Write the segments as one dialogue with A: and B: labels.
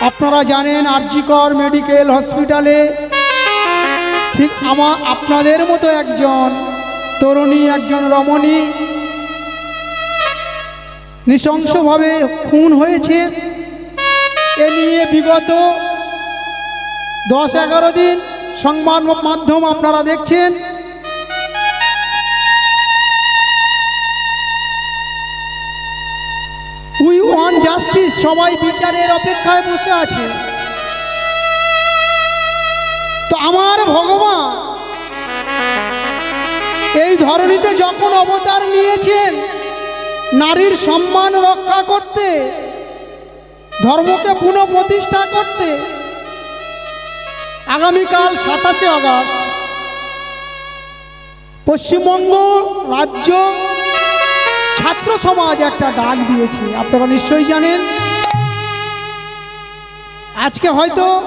A: আপনারা জানেন আরজিকর মেডিকেল হসপিটালে ঠিক আমার আপনাদের মতো একজন তরুণী, একজন রমণী নৃশংসভাবে খুন হয়েছে। এ নিয়ে বিগত দশ এগারো দিন সংবাদ মাধ্যম আপনারা দেখছেন। উই ওয়ান সবাই বিচারের অপেক্ষায় বসে আছে। তো আমার ভগবান, এই ধরনীতে যখন অবতার নিয়েছেন, নারীর সম্মান রক্ষা করতে, ধর্মকে পুনঃপ্রতিষ্ঠা করতে, আগামীকাল সাতাশে আগস্ট, পশ্চিমবঙ্গ রাজ্য ছাত্র সমাজ একটা ডাক দিয়েছে। আপনারা নিশ্চয়ই জানেন। আজকে হয়তো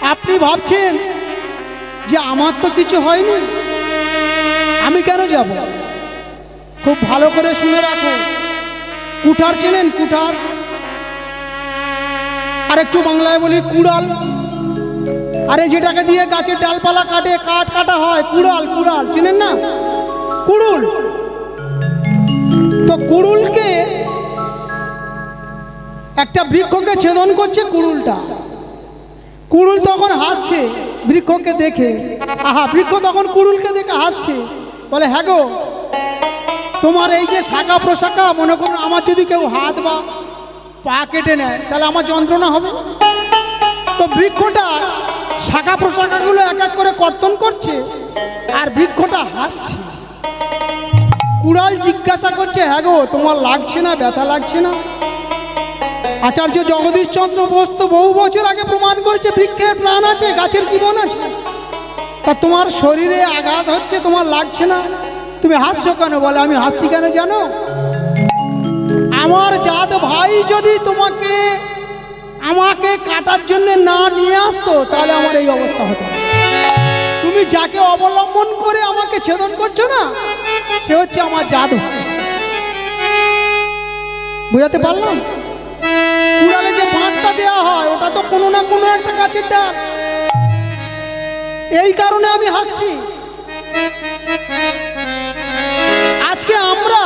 A: আপনি ভাবছেন যে আমার তো কিছু হয়নি। আমি কেন যাব? খুব ভালো করে শুনে রাখো কুঠার চেনেন কুঠার? আর একটু বাংলায় বলি কুড়াল। আরে যেটাকে দিয়ে গাছের ডালপালা কাটে, কাঠ কাটা হয়, কুড়াল কুড়াল। চেনেন না? কুড়ুল। তো কুড়ুলকে একটা বৃক্ষকে ছেদন করছে কুড়ুলটা। কুড়ুল তখন হাসছে, বৃক্ষকে দেখে। আহা, বৃক্ষ তখন কুড়ুলকে দেখে হাসছে। বলে হ্যাঁ গো, তোমার এই যে শাখা প্রশাখা, মনে করুন আমার যদি কেউ হাত বা পা কেটে নেয়, তাহলে আমার যন্ত্রণা হবে? তো বৃক্ষটা শাখা প্রশাখাগুলো এক এক করে কর্তন করছে, আর বৃক্ষটা হাসছে। কুড়াল জিজ্ঞাসা করছে হ্যাঁ গো, তোমার লাগছে না, ব্যথা লাগছে না? আচার্য জগদীশ চন্দ্র বোস তো বহু বছর আগে প্রমাণ করেছে বৃক্ষের প্রাণ আছে, গাছের জীবন আছে। তা তোমার শরীরে আঘাত হচ্ছে, তোমার লাগছে না? তুমি হাসছো কেন? বলে, আমি হাসছি কেন জানো? আমার জাত ভাই যদি তোমাকে, আমাকে কাটার জন্য না নিয়ে আসতো, তাহলে আমার এই অবস্থা হতো। তুমি যাকে অবলম্বন করে আমাকে ছেদন করছ না? সে হচ্ছে আমার ভাই বুঝাতে পারলাম? কুড়ালে যে দেওয়া হয় ওটা তো কোনো না কোনো একটা গাছের ডাল। এই কারণে আমি হাসছি। আজকে আমরা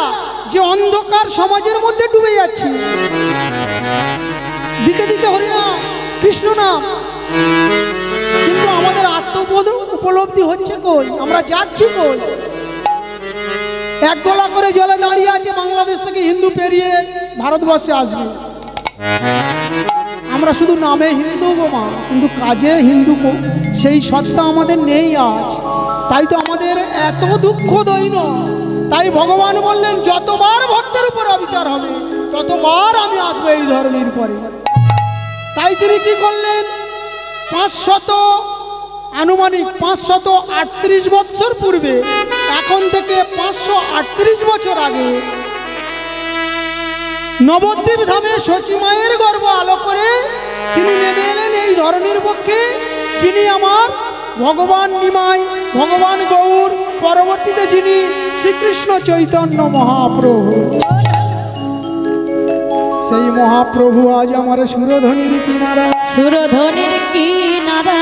A: যে অন্ধকার সমাজের মধ্যে ডুবে যাচ্ছি, দিকে দিকে হরিনাম, কৃষ্ণ নাম, কিন্তু আমাদের আত্মবোধ উপলব্ধি হচ্ছে কই? আমরা যাচ্ছি কই? এক গলা করে জলে দাঁড়িয়ে আছে বাংলাদেশ থেকে হিন্দু পেরিয়ে ভারতবর্ষে আসবে। আমরা শুধু নামে হিন্দু বোমা কিন্তু কাজে হিন্দু সেই সত্তা আমাদের নেই আজ। তাই তো আমাদের এত দুঃখ দৈন। তাই ভগবান বললেন, যতবার ভক্তের উপর অবিচার হবে, ততবার আমি আসব এই ধরনের পরে। তাই তিনি কি করলেন? পাঁচশত আনুমানিক পাঁচশত আটত্রিশ বৎসর পূর্বে, এখন থেকে পাঁচশো আটত্রিশ বছর আগে, নবদ্বীপ ধামে সচিমায়ের গর্ব আলো করে তিনি নেমে এলেন এই ধরনের পক্ষে, যিনি আমার ভগবান নিমাই, ভগবান গৌর, পরবর্তীতে যিনি শ্রীকৃষ্ণ চৈতন্য মহাপ্রভু। সেই মহাপ্রভু আজ আমার সুরধ্বনির কিনারা।
B: সুরধনির কিনারা।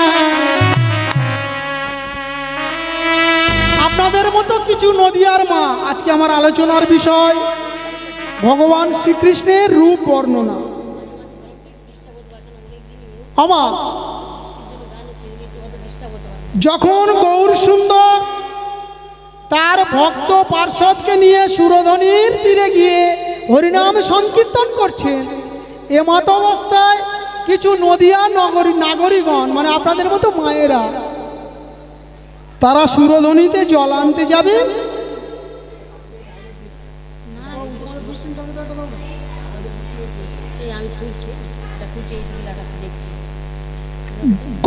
A: আপনাদের মতো কিছু নদিয়ার মা, আজকে আমার আলোচনার বিষয়, ভগবান শ্রীকৃষ্ণের রূপ বর্ণনা। আমার, যখন গৌর সুন্দর তার ভক্ত পার্শ্বদকে নিয়ে সুরধনির তীরে গিয়ে হরিনাম সংকীর্তন করছেন এমত অবস্থায় কিছু নদিয়া নগরী নাগরিকগণ মানে আপনাদের মতো মায়েরা তারা সুরধ্বনিতে জল আনতে যাবে?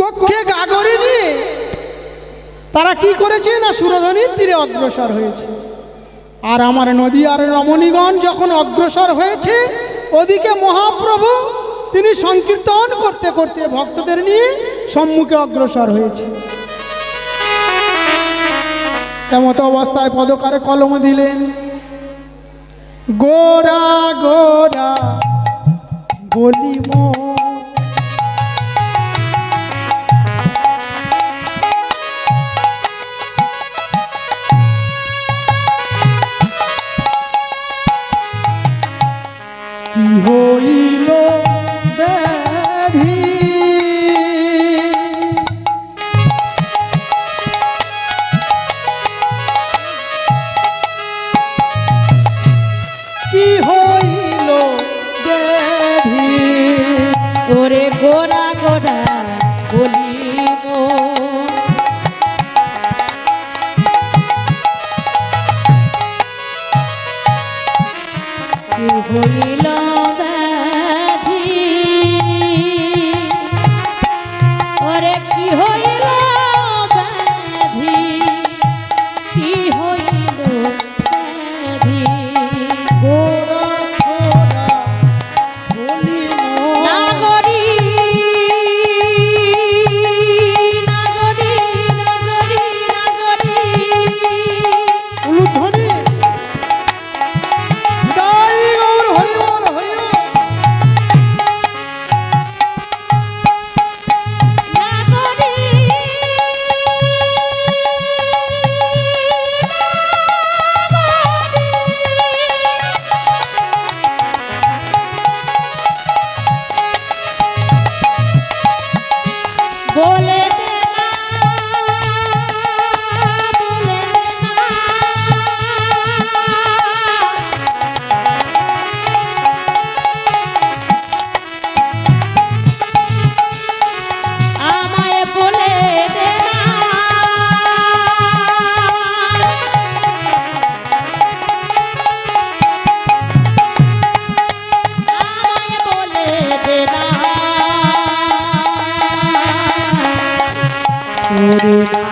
A: কক্ষে গাগরি নিয়ে তারা কি করেছে না সুরধ্বনির তীরে অগ্রসর হয়েছে? আর আমার নদী আর রমণীগণ যখন অগ্রসর হয়েছে, ওদিকে মহাপ্রভু তিনি সংকীর্তন করতে করতে ভক্তদের নিয়ে সম্মুখে অগ্রসর হয়েছে। তেমত অবস্থায় পদকারে কলম দিলেন। গোরা গোরা
B: ওরে গোরা গোরা বলি
A: Música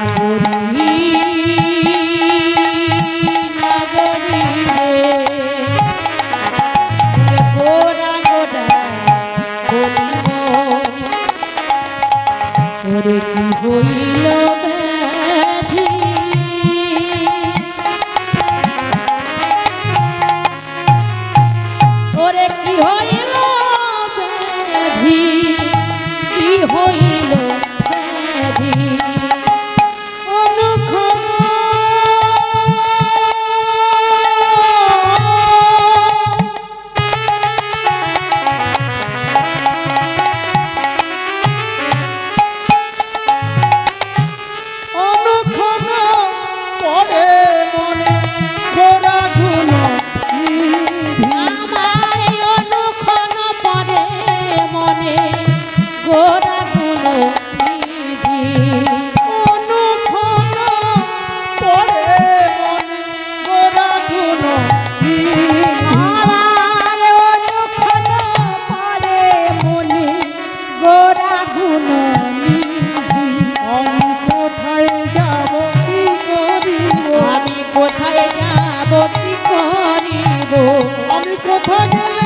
A: কোথায় গেলে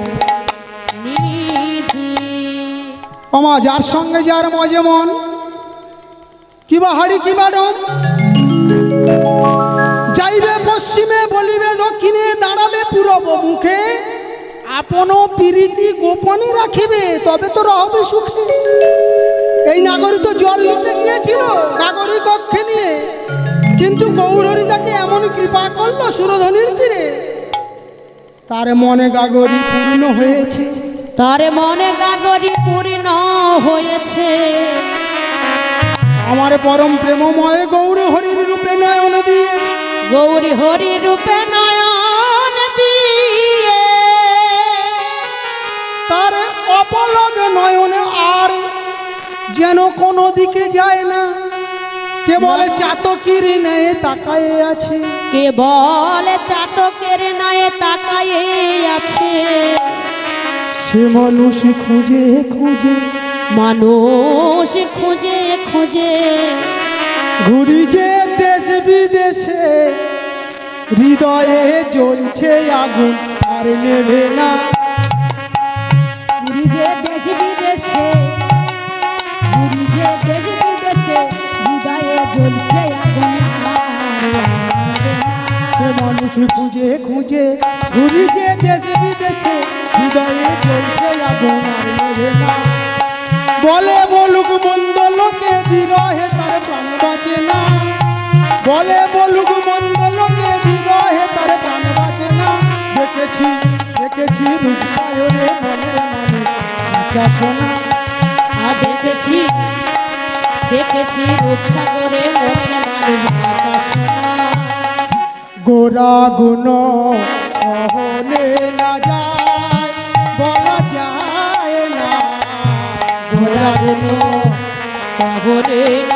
A: অমা যার সঙ্গে যার মজে মন। কিবা হাড়ি কিবা ডন যাইবে পশ্চিমে, বলিবে দক্ষিণে, দাঁড়াবে পূরব মুখে। আপনও প্রীতি গোপনে রাখিবে, তবে তো রহবে সুখে। এই নাগরিক তো জল নিতে গিয়েছিল নাগরী কক্ষে নিয়ে। কিন্তু গৌরী তাকে এমন কৃপা করল সুরধনির তীরে। তার মনে গাগরী পূর্ণ হয়েছে।
B: তার মনে গাগরি পূর্ণ হয়েছে।
A: আমার পরম প্রেমময় গৌর হরির রূপে নয়ন দিয়ে।
B: গৌরী হরি রূপে নয়ন দিয়ে।
A: তার অপলগ নয়নে আর যেন কোনো দিকে যায় না। কে বলে চাতকির নেয়ে তাকায়ে আছে।
B: কে বলে চাতকের নয়ে তাকায়ে আছে।
A: সে মানুষ খুঁজে খুঁজে
B: মানুষ খুঁজে খুঁজে।
A: ঘুরি যে দেশ বিদেশে হৃদয়ে জ্বলছে আগুন আর নেবে না।
B: ঘুরি যে দেশ বিদেশে ঘুরি যে দেশ বিদেশে হৃদয়ে জ্বলছে আগুন
A: সে মানুষ খুঁজে খুঁজে ঘুরি যে দেশ বিদেশে হৃদয়ে চলছে আগুন আর নেবে না বলে বলুক মন্দ লোকে বিরহে তার প্রাণ বাঁচে না। বলে বলুক মন্দ লোকে বিরহে তার প্রাণ বাঁচে না। দেখেছি দেখেছি রূপসায়রে মনের মানুষ।
B: আর দেখেছি দেখেছি রূপসাগরে মনের মানুষ। শোনা।
A: গোরা গুণ সহনে না যায়। গোরা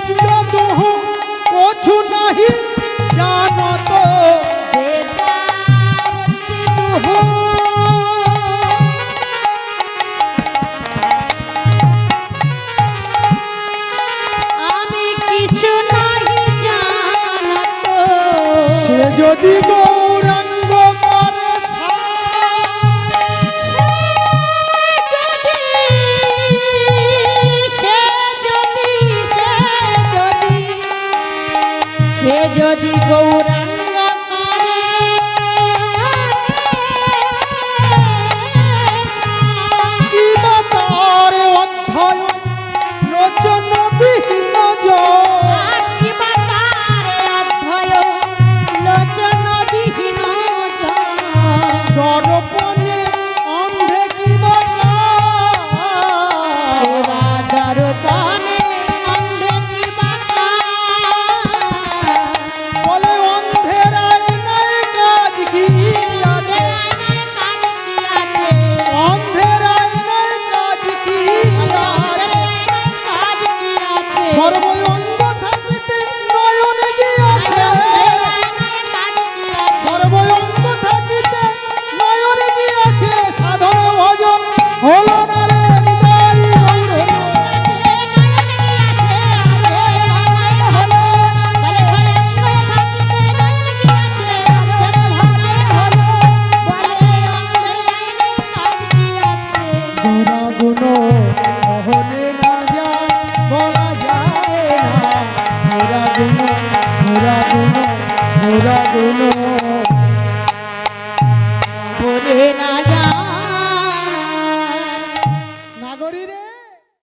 A: বিদ্যা দোহ কছু নাহি জানত
B: আমি কিছু নাহি জানত
A: সে যদি গৌরাঙ্গ